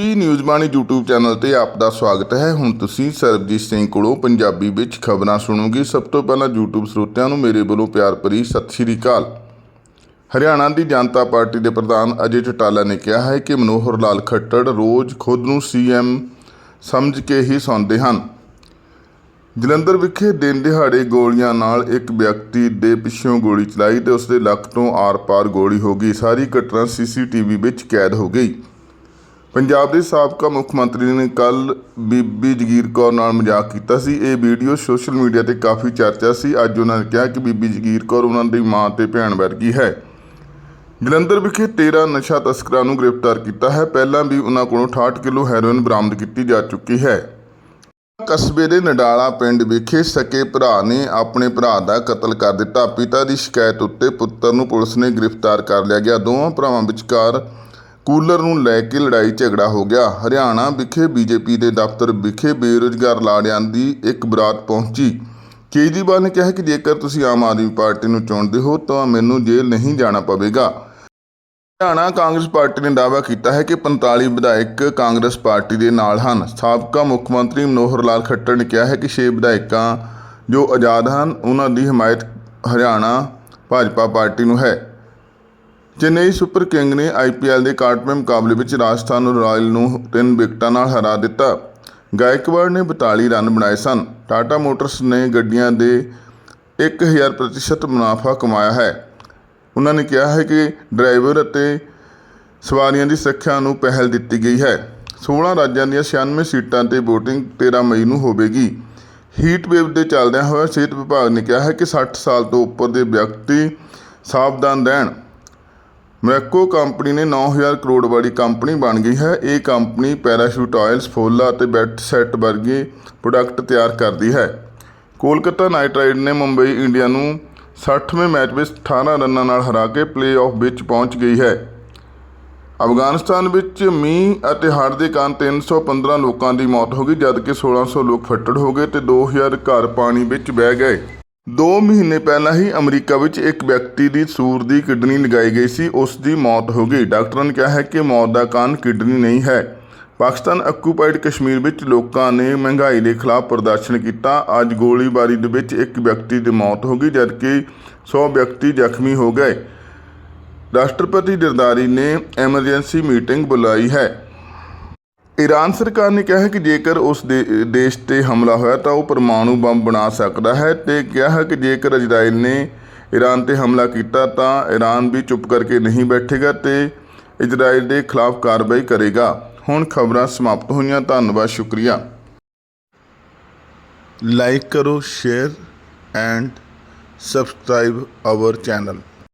P news Bani YouTube channel ਤੇ ਆਪ ਦਾ ਸਵਾਗਤ ਹੈ। ਹੁਣ ਤੁਸੀਂ ਸਰਬਜੀਤ ਸਿੰਘ ਕੋਲੋਂ ਪੰਜਾਬੀ ਵਿੱਚ ਖਬਰਾਂ ਸੁਣੋਗੇ। ਸਭ ਤੋਂ ਪਹਿਲਾਂ YouTube ਸਰੋਤਿਆਂ ਨੂੰ ਮੇਰੇ ਵੱਲੋਂ ਪਿਆਰ ਭਰੀ ਸਤਿ ਸ਼੍ਰੀ ਅਕਾਲ। ਹਰਿਆਣਾ ਦੀ ਜਨਤਾ ਪਾਰਟੀ ਦੇ ਪ੍ਰਧਾਨ ਅਜੇ ਚਟਾਲਾ ਨੇ ਕਿਹਾ ਹੈ ਕਿ ਮਨੋਹਰ ਲਾਲ ਖੱਟੜ ਰੋਜ਼ ਖੁਦ ਨੂੰ ਸੀਐਮ ਸਮਝ ਕੇ ਹੀ ਸੌਂਦੇ ਹਨ। ਜਲੰਧਰ ਵਿਖੇ ਦਿਨ ਦਿਹਾੜੇ ਗੋਲੀਆਂ ਨਾਲ ਇੱਕ ਵਿਅਕਤੀ ਦੇ ਪਿੱਛੋਂ ਗੋਲੀ ਚਲਾਈ ਤੇ ਉਸਦੇ ਲੱਕ ਤੋਂ ਆਰ-ਪਾਰ ਗੋਲੀ ਹੋ ਗਈ। ਸਾਰੀ ਘਟਨਾ ਸੀਸੀਟੀਵੀ ਵਿੱਚ ਕੈਦ ਹੋ ਗਈ। ਪੰਜਾਬ ਦੇ ਸਾਬਕਾ ਮੁੱਖ ਮੰਤਰੀ ਨੇ ਕੱਲ ਬੀਬੀ ਜਗੀਰ ਕੌਰ ਨਾਲ ਮਜ਼ਾਕ ਕੀਤਾ ਸੀ। ਇਹ ਵੀਡੀਓ ਸੋਸ਼ਲ ਮੀਡੀਆ ਤੇ ਕਾਫੀ ਚਰਚਾ ਸੀ। ਅੱਜ ਉਹਨਾਂ ਨੇ ਕਿਹਾ ਕਿ ਬੀਬੀ ਜਗੀਰ ਕੌਰ ਉਹਨਾਂ ਦੀ ਮਾਂ ਤੇ ਭੈਣ ਵਰਗੀ ਹੈ। ਜਲੰਧਰ ਵਿਖੇ 13 ਨਸ਼ਾ ਤਸਕਰਾਂ ਨੂੰ ਗ੍ਰਿਫਤਾਰ ਕੀਤਾ ਹੈ। ਪਹਿਲਾਂ ਵੀ ਉਹਨਾਂ ਕੋਲੋਂ 68 ਕਿਲੋ ਹੈਰੋਇਨ ਬਰਾਮਦ ਕੀਤੀ ਜਾ ਚੁੱਕੀ ਹੈ। ਕਸਬੇ ਦੇ ਨਡਾਲਾ ਪਿੰਡ ਵਿਖੇ ਸਕੇ ਭਰਾ ਨੇ ਆਪਣੇ ਭਰਾ ਦਾ ਕਤਲ ਕਰ ਦਿੱਤਾ। ਪਿਤਾ ਦੀ ਸ਼ਿਕਾਇਤ ਉੱਤੇ ਪੁੱਤਰ ਨੂੰ ਪੁਲਿਸ ਨੇ ਗ੍ਰਿਫਤਾਰ ਕਰ ਲਿਆ ਗਿਆ। ਦੋਵਾਂ ਭਰਾਵਾਂ ਵਿਚਕਾਰ ਕੂਲਰ ਨੂੰ ਲੈ ਕੇ ਲੜਾਈ ਝਗੜਾ ਹੋ ਗਿਆ। ਹਰਿਆਣਾ ਵਿਖੇ ਬੀਜੇਪੀ ਦੇ ਦਫ਼ਤਰ ਵਿਖੇ ਬੇਰੁਜ਼ਗਾਰ ਲਾੜਿਆਂ ਦੀ ਇੱਕ ਬਰਾਤ ਪਹੁੰਚੀ। ਕੇਜਰੀਵਾਲ ਨੇ ਕਿਹਾ ਕਿ ਜੇਕਰ ਤੁਸੀਂ ਆਮ ਆਦਮੀ ਪਾਰਟੀ ਨੂੰ ਚੁਣਦੇ ਹੋ ਤਾਂ ਮੈਨੂੰ ਜੇਲ੍ਹ ਨਹੀਂ ਜਾਣਾ ਪਵੇਗਾ। ਹਰਿਆਣਾ ਕਾਂਗਰਸ ਪਾਰਟੀ ਨੇ ਦਾਅਵਾ ਕੀਤਾ ਹੈ ਕਿ 45 ਵਿਧਾਇਕ ਕਾਂਗਰਸ ਪਾਰਟੀ ਦੇ ਨਾਲ ਹਨ। ਸਾਬਕਾ ਮੁੱਖ ਮੰਤਰੀ ਮਨੋਹਰ ਲਾਲ ਖੱਟਰ ਨੇ ਕਿਹਾ ਹੈ ਕਿ 6 ਵਿਧਾਇਕਾਂ ਜੋ ਆਜ਼ਾਦ ਹਨ, ਉਹਨਾਂ ਦੀ ਹਮਾਇਤ ਹਰਿਆਣਾ ਭਾਜਪਾ ਪਾਰਟੀ ਨੂੰ ਹੈ। ਚੇਨਈ ਸੁਪਰ ਕਿੰਗ ਨੇ ਆਈਪੀਐਲ ਦੇ 61ਵੇਂ ਮੁਕਾਬਲੇ ਵਿੱਚ ਰਾਜਸਥਾਨ ਰਾਇਲ ਨੂੰ ਤਿੰਨ ਵਿਕਟਾਂ ਨਾਲ ਹਰਾ ਦਿੱਤਾ। ਗਾਇਕਵਾੜ ਨੇ 42 ਰਨ ਬਣਾਏ ਸਨ। ਟਾਟਾ ਮੋਟਰਸ ਨੇ ਗੱਡੀਆਂ ਦੇ 1000 ਪ੍ਰਤੀਸ਼ਤ ਮੁਨਾਫਾ ਕਮਾਇਆ ਹੈ। ਉਹਨਾਂ ਨੇ ਕਿਹਾ ਹੈ ਕਿ ਡਰਾਈਵਰ ਅਤੇ ਸਵਾਰੀਆਂ ਦੀ ਸੁਰੱਖਿਆ ਨੂੰ ਪਹਿਲ ਦਿੱਤੀ ਗਈ ਹੈ। 16 ਰਾਜਾਂ ਦੀਆਂ 96 ਸੀਟਾਂ ਤੇ VOTING 13 ਮਈ ਨੂੰ ਹੋਵੇਗੀ। ਹੀਟ ਵੇਵ ਦੇ ਚੱਲਦਿਆਂ ਹੋਇਆ ਸਿਹਤ ਵਿਭਾਗ ਨੇ ਕਿਹਾ ਹੈ ਕਿ 60 ਸਾਲ ਤੋਂ ਉੱਪਰ ਦੇ ਵਿਅਕਤੀ ਸਾਵਧਾਨ ਰਹਿਣ। ਮੈਕੋ ਕੰਪਨੀ ਨੇ 9000 ਕਰੋੜ ਵਾਲੀ ਕੰਪਨੀ ਬਣ ਗਈ ਹੈ। ਇਹ ਕੰਪਨੀ ਪੈਰਾਸ਼ੂਟ ਆਇਲਸ ਫੋਲਾ ਅਤੇ ਬੈਟ ਸੈੱਟ ਵਰਗੇ ਪ੍ਰੋਡਕਟ ਤਿਆਰ ਕਰਦੀ ਹੈ। ਕੋਲਕਾਤਾ ਨਾਈਟ ਰਾਈਡ ਨੇ ਮੁੰਬਈ ਇੰਡੀਆ ਨੂੰ 60ਵੇਂ ਮੈਚ ਵਿੱਚ 18 ਰਨਾਂ ਨਾਲ ਹਰਾ ਕੇ ਪਲੇਆਫ ਵਿੱਚ ਪਹੁੰਚ ਗਈ ਹੈ। ਅਫਗਾਨਿਸਤਾਨ ਵਿੱਚ ਮੀਂਹ ਅਤੇ ਹੜ੍ਹ ਦੇ ਕਾਰਨ 315 ਲੋਕਾਂ ਦੀ ਮੌਤ ਹੋ ਗਈ, ਜਦਕਿ 1600 ਲੋਕ ਫੱਟੜ ਹੋ ਗਏ ਤੇ 2000 ਘਰ ਪਾਣੀ ਵਿੱਚ ਬਹਿ ਗਏ। 2 ਮਹੀਨੇ ਪਹਿਲਾਂ ਹੀ ਅਮਰੀਕਾ ਵਿੱਚ ਇੱਕ ਵਿਅਕਤੀ ਦੀ ਸੂਰ ਦੀ ਕਿਡਨੀ ਲਗਾਈ ਗਈ ਸੀ, ਉਸ ਦੀ ਮੌਤ ਹੋ ਗਈ। ਡਾਕਟਰਾਂ ਨੇ ਕਿਹਾ ਹੈ ਕਿ ਮੌਤ ਦਾ ਕਾਰਨ ਕਿਡਨੀ ਨਹੀਂ ਹੈ। ਪਾਕਿਸਤਾਨ ਆਕੂਪਾਈਡ ਕਸ਼ਮੀਰ ਵਿੱਚ ਲੋਕਾਂ ਨੇ ਮਹਿੰਗਾਈ ਦੇ ਖਿਲਾਫ ਪ੍ਰਦਰਸ਼ਨ ਕੀਤਾ। ਅੱਜ ਗੋਲੀਬਾਰੀ ਦੇ ਵਿੱਚ ਇੱਕ ਵਿਅਕਤੀ ਦੀ ਮੌਤ ਹੋ ਗਈ, ਜਦਕਿ 100 ਵਿਅਕਤੀ ਜ਼ਖਮੀ ਹੋ ਗਏ। ਰਾਸ਼ਟਰਪਤੀ ਜਰਦਾਰੀ ਨੇ ਐਮਰਜੈਂਸੀ ਮੀਟਿੰਗ ਬੁਲਾਈ ਹੈ। ਈਰਾਨ ਸਰਕਾਰ ਨੇ ਕਿਹਾ ਹੈ ਕਿ ਜੇਕਰ ਉਸ ਦੇ ਦੇਸ਼ ਤੇ ਹਮਲਾ ਹੋਇਆ ਤਾਂ ਉਹ ਪਰਮਾਣੂ ਬੰਬ ਬਣਾ ਸਕਦਾ ਹੈ ਤੇ ਕਿਹਾ ਹੈ ਕਿ ਜੇਕਰ ਇਜ਼ਰਾਈਲ ਨੇ ਈਰਾਨ ਤੇ ਹਮਲਾ ਕੀਤਾ ਤਾਂ ਈਰਾਨ ਵੀ ਚੁੱਪ ਕਰਕੇ ਨਹੀਂ ਬੈਠੇਗਾ ਤੇ ਇਜ਼ਰਾਈਲ ਦੇ ਖਿਲਾਫ ਕਾਰਵਾਈ ਕਰੇਗਾ। ਹੁਣ ਖਬਰਾਂ ਸਮਾਪਤ ਹੋਈਆਂ, ਧੰਨਵਾਦ, ਸ਼ੁਕਰੀਆ। ਲਾਈਕ ਕਰੋ, share and subscribe our channel.